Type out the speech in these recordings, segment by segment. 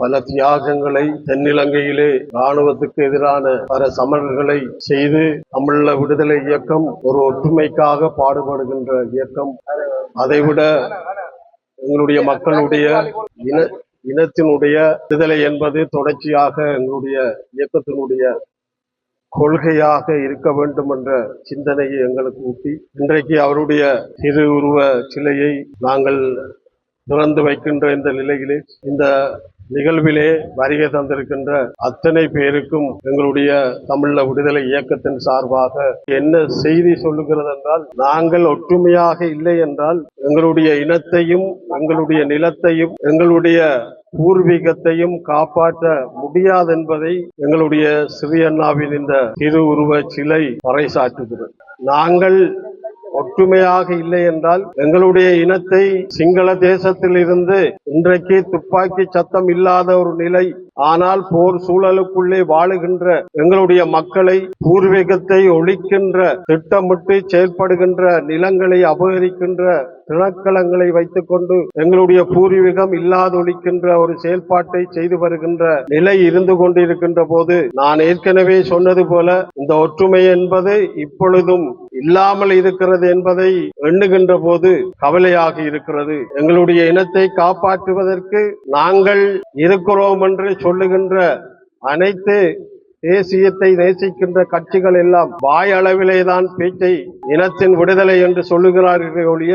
பல தியாகங்களை தென்னிலங்கையிலே ராணுவத்துக்கு எதிரான பல சமரல்களை செய்து தமிழ விடுதலை இயக்கம் ஒரு ஒற்றுமைக்காக பாடுபடுகின்ற இயக்கம். அதைவிட எங்களுடைய மக்களுடைய இன இனத்தினுடைய விடுதலை என்பது தொடர்ச்சியாக எங்களுடைய இயக்கத்தினுடைய கொள்கையாக இருக்க வேண்டும் என்ற சிந்தனையை எங்களுக்கு ஊட்டி இன்றைக்கு அவருடைய திரு உருவ சிலையை நாங்கள் திறந்து வைக்கின்ற இந்த நிலையிலே இந்த நிகழ்விலே வருகை தந்திருக்கின்ற அத்தனை பேருக்கும் எங்களுடைய தமிழ விடுதலை இயக்கத்தின் சார்பாக என்ன செய்தி சொல்லுகிறது என்றால் நாங்கள் ஒற்றுமையாக இல்லை என்றால் எங்களுடைய இனத்தையும் எங்களுடைய நிலத்தையும் எங்களுடைய பூர்வீகத்தையும் காப்பாற்ற முடியாது என்பதை எங்களுடைய சிறியண்ணாவின் இந்த திருவுருவ சிலை பறைசாற்றுகிறது. நாங்கள் ஒற்றுமையாக இல்லை என்றால் எங்களுடைய இனத்தை சிங்கள தேசத்தில் இருந்து இன்றைக்கு துப்பாக்கி சத்தம் இல்லாத ஒரு நிலை. ஆனால் போர் சூழலுக்குள்ளே வாழுகின்ற எங்களுடைய மக்களை பூர்வீகத்தை ஒழிக்கின்ற திட்டமிட்டு செயல்படுகின்ற நிலங்களை அபகரிக்கின்ற திணக்களங்களை வைத்துக்கொண்டு எங்களுடைய பூர்வீகம் இல்லாதொழிக்கின்ற ஒரு செயல்பாட்டை செய்து வருகின்ற நிலை இருந்து கொண்டிருக்கின்ற போது நான் ஏற்கனவே சொன்னது போல இந்த ஒற்றுமை என்பது இப்பொழுதும் இல்லாமல் இருக்கிறது என்பதை எண்ணுகின்ற போது கவலையாக இருக்கிறது. எங்களுடைய இனத்தை காப்பாற்றுவதற்கு நாங்கள் இருக்கிறோம் என்று சொல்லுகின்ற அனைத்து தேசியத்தை நேசிக்கின்ற கட்சிகள் எல்லாம் வாயளவிலே தான் பேச்சை இனத்தின் விடுதலை என்று சொல்லுகிறார்கள் ஒழிய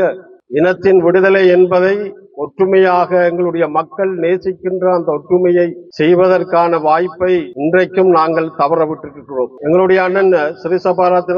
இனத்தின் விடுதலை என்பதை ஒற்றுமையாக எங்களுடைய மக்கள் நேசிக்கின்ற அந்த ஒற்றுமையை செய்வதற்கான வாய்ப்பை இன்றைக்கும் நாங்கள் தவற விட்டிருக்கிறோம். எங்களுடைய அண்ணன் ஸ்ரீ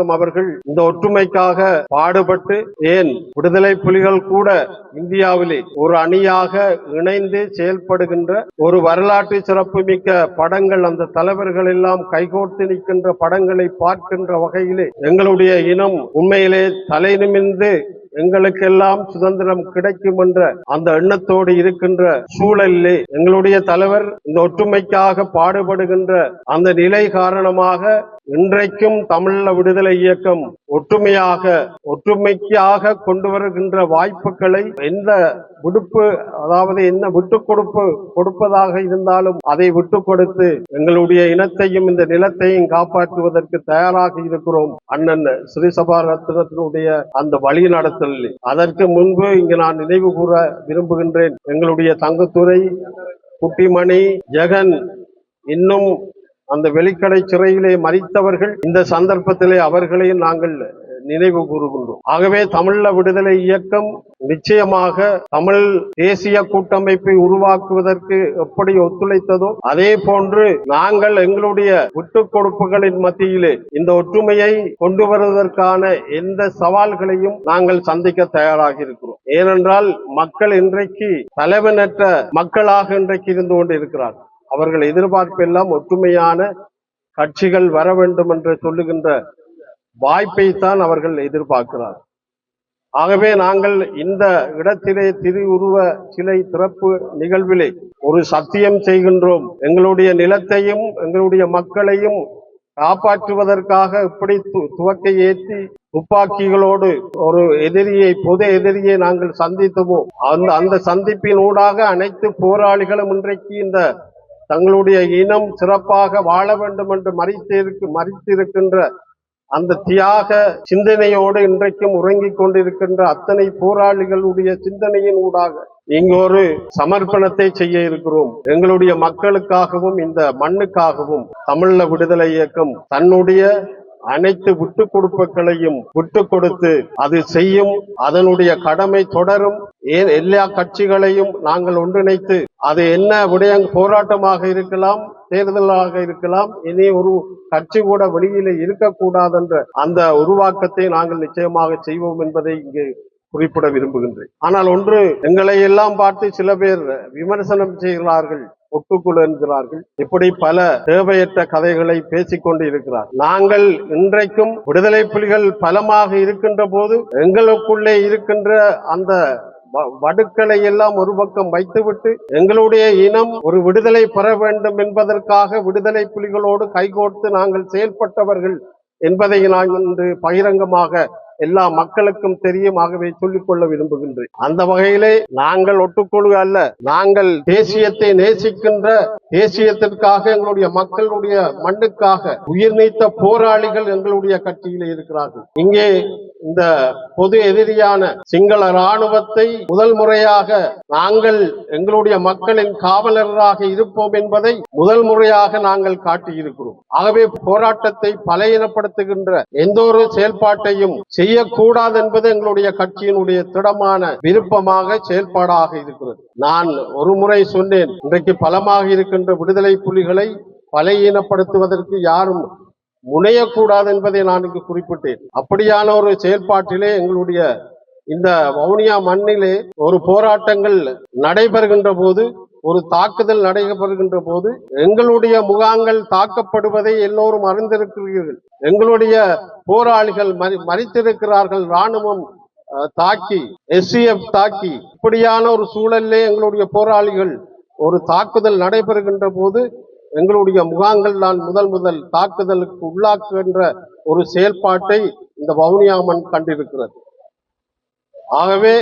அவர்கள் இந்த ஒற்றுமைக்காக பாடுபட்டு ஏன் விடுதலை புலிகள் கூட இந்தியாவிலே ஒரு அணியாக இணைந்து செயல்படுகின்ற ஒரு வரலாற்று சிறப்புமிக்க படங்கள் அந்த தலைவர்கள் எல்லாம் கைகோர்த்து நிற்கின்ற படங்களை பார்க்கின்ற வகையிலே எங்களுடைய இனம் உண்மையிலே தலை நிமிர்ந்து எங்களுக்கெல்லாம் சுதந்திரம் கிடைக்கும் என்ற அந்த எண்ணத்தோடு இருக்கின்ற சூழலிலே எங்களுடைய தலைவர் இந்த ஒற்றுமைக்காக பாடுபடுகின்ற அந்த நிலை காரணமாக இன்றைக்கும் தமிழ விடுதலை இயக்கம் ஒற்றுமையாக ஒற்றுமைக்காக கொண்டு வருகின்ற வாய்ப்புகளை எந்த விடுப்பு அதாவது என்ன விட்டு கொடுப்பு கொடுப்பதாக இருந்தாலும் அதை விட்டு கொடுத்து எங்களுடைய இனத்தையும் இந்த நிலத்தையும் காப்பாற்றுவதற்கு தயாராக இருக்கிறோம். அண்ணன் ஸ்ரீ ரத்னத்தினுடைய அந்த வழி நடத்தலில். அதற்கு முன்பு இங்கு நான் நினைவு கூற விரும்புகின்றேன் எங்களுடைய தங்கத்துறை குட்டிமணி ஜெகன் இன்னும் அந்த வெளிக்கடை சிறையிலே மறித்தவர்கள் இந்த சந்தர்ப்பத்திலே அவர்களையும் நாங்கள் நினைவு கூறுகின்றோம். ஆகவே தமிழ விடுதலை இயக்கம் நிச்சயமாக தமிழ் தேசிய கூட்டமைப்பை உருவாக்குவதற்கு எப்படி ஒத்துழைத்ததோ அதே போன்று நாங்கள் எங்களுடைய விட்டு கொடுப்புகளின் மத்தியிலே இந்த ஒற்றுமையை கொண்டு வருவதற்கான எந்த சவால்களையும் நாங்கள் சந்திக்க தயாராக இருக்கிறோம். ஏனென்றால் மக்கள் இன்றைக்கு தலைவனற்ற மக்களாக இன்றைக்கு இருந்து கொண்டு இருக்கிறார்கள் அவர்கள் எதிர்பார்ப்பெல்லாம் ஒற்றுமையான கட்சிகள் வர வேண்டும் என்று சொல்லுகின்ற வாய்ப்பை தான் அவர்கள் எதிர்பார்க்கிறார். ஆகவே நாங்கள் இந்த இடத்திலே திரு உருவ சிலை திறப்பு நிகழ்விலே ஒரு சத்தியம் செய்கின்றோம். எங்களுடைய நிலத்தையும் எங்களுடைய மக்களையும் காப்பாற்றுவதற்காக இப்படி து- துவக்கை ஏற்றி துப்பாக்கிகளோடு ஒரு எதிரியை பொது எதிரியை நாங்கள் சந்தித்தோமோ அந்த அந்த சந்திப்பின் ஊடாக அனைத்து போராளிகளும் இன்றைக்கு இந்த தங்களுடைய இனம் சிறப்பாக வாழ வேண்டும் என்று மறித்திருக்கு மறித்திருக்கின்ற அந்த தியாக சிந்தனையோடு இன்றைக்கும் உறங்கிக் கொண்டிருக்கின்ற அத்தனை போராளிகளுடைய சிந்தனையின் ஊடாக இங்கு ஒரு சமர்ப்பணத்தை செய்ய இருக்கிறோம். எங்களுடைய மக்களுக்காகவும் இந்த மண்ணுக்காகவும் தமிழ விடுதலை இயக்கம் தன்னுடைய அனைத்து விட்டு கொடுப்புகளையும் விட்டு கொடுத்து அது செய்யும் அதனுடைய கடமை தொடரும். ஏன் எல்லா கட்சிகளையும் நாங்கள் ஒன்றிணைத்து அது என்ன விடய போராட்டமாக இருக்கலாம் தேர்தலாக இருக்கலாம் இனி ஒரு கட்சி கூட வெளியில இருக்கக்கூடாதென்ற அந்த உருவாக்கத்தை நாங்கள் நிச்சயமாக செய்வோம் என்பதை இங்கு குறிப்பிட விரும்புகின்றேன். ஆனால் ஒன்று எங்களை எல்லாம் பார்த்து சில பேர் விமர்சனம் செய்கிறார்கள் ஒட்டுக்குழு என்கிறார்கள். இப்படி பல தேவையற்ற கதைகளை பேசிக் கொண்டு இருக்கிறார். நாங்கள் இன்றைக்கும் விடுதலை புலிகள் பலமாக இருக்கின்ற போது எங்களுக்குள்ளே இருக்கின்ற அந்த வ- வடுக்களை எல்லாம் ஒரு பக்கம் வைத்துவிட்டு எங்களுடைய இனம் ஒரு விடுதலை பெற வேண்டும் என்பதற்காக விடுதலை புலிகளோடு கைகோர்த்து நாங்கள் செயல்பட்டவர்கள் என்பதை நான் இன்று பகிரங்கமாக எல்லா மக்களுக்கும் தெரியும் ஆகவே சொல்லிக் கொள்ள விரும்புகின்றேன். அந்த வகையிலே நாங்கள் ஒட்டுக்கொழு அல்ல நாங்கள் தேசியத்தை நேசிக்கின்ற தேசியத்திற்காக எங்களுடைய மக்களுடைய மண்ணுக்காக உயிர் நீத்த போராளிகள் எங்களுடைய கட்சியிலே இருக்கிறார்கள். இங்கே இந்த பொது எதிரியான சிங்கள ராணுவத்தை முதல் முறையாக நாங்கள் எங்களுடைய மக்களின் காவலராக இருப்போம் என்பதை முதல் முறையாக நாங்கள் காட்டியிருக்கிறோம். ஆகவே போராட்டத்தை பலையினப்படுத்துகின்ற எந்த ஒரு செயல்பாட்டையும் செய்யக்கூடாது என்பது எங்களுடைய கட்சியினுடைய திடமான விருப்பமாக செயல்பாடாக இருக்கிறது. நான் ஒரு முறை சொன்னேன் இன்றைக்கு பலமாக இருக்கின்ற விடுதலை புலிகளை பலையீனப்படுத்துவதற்கு யாரும் முனையக்கூடாது என்பதை நான் இங்கு குறிப்பிட்டேன். அப்படியான ஒரு செயல்பாட்டிலே எங்களுடைய இந்த வவுனியா மண்ணிலே ஒரு போராட்டங்கள் நடைபெறுகின்ற போது ஒரு தாக்குதல் நடைபெறுகின்ற போது எங்களுடைய முகாங்கள் தாக்கப்படுவதை எல்லோரும் அறிந்திருக்கிறீர்கள். எங்களுடைய போராளிகள் மறித்திருக்கிறார்கள். மரித்திருக்கிறார்கள் ராணுவம் தாக்கி எஸ்சிஎஃப் தாக்கி இப்படியான ஒரு சூழலிலே எங்களுடைய போராளிகள் ஒரு தாக்குதல் நடைபெறுகின்ற போது எங்களுடைய முகாங்கள் தான் முதல் முதல் தாக்குதலுக்கு உள்ளாக்குகின்ற ஒரு செயல்பாட்டை இந்த வவுனியாமன் கண்டிருக்கிறது. ஆகவே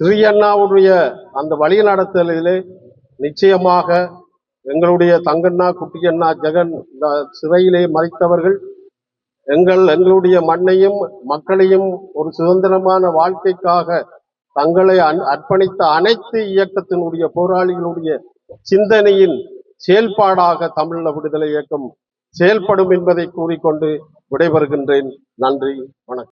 சிறியண்ணாவுடைய அந்த வழி நடத்தலிலே நிச்சயமாக எங்களுடைய தங்கண்ணா குட்டியண்ணா ஜெகன் இந்த சிறையிலே மறைத்தவர்கள் எங்கள் எங்களுடைய மண்ணையும் மக்களையும் ஒரு சுதந்திரமான வாழ்க்கைக்காக தங்களை அன்- அர்ப்பணித்த அனைத்து இயக்கத்தினுடைய போராளிகளுடைய சிந்தனையின் செயல்பாடாக தமிழ விடுதலை இயக்கம் செயல்படும் என்பதை கூறிக்கொண்டு விடைபெறுகின்றேன். நன்றி வணக்கம்.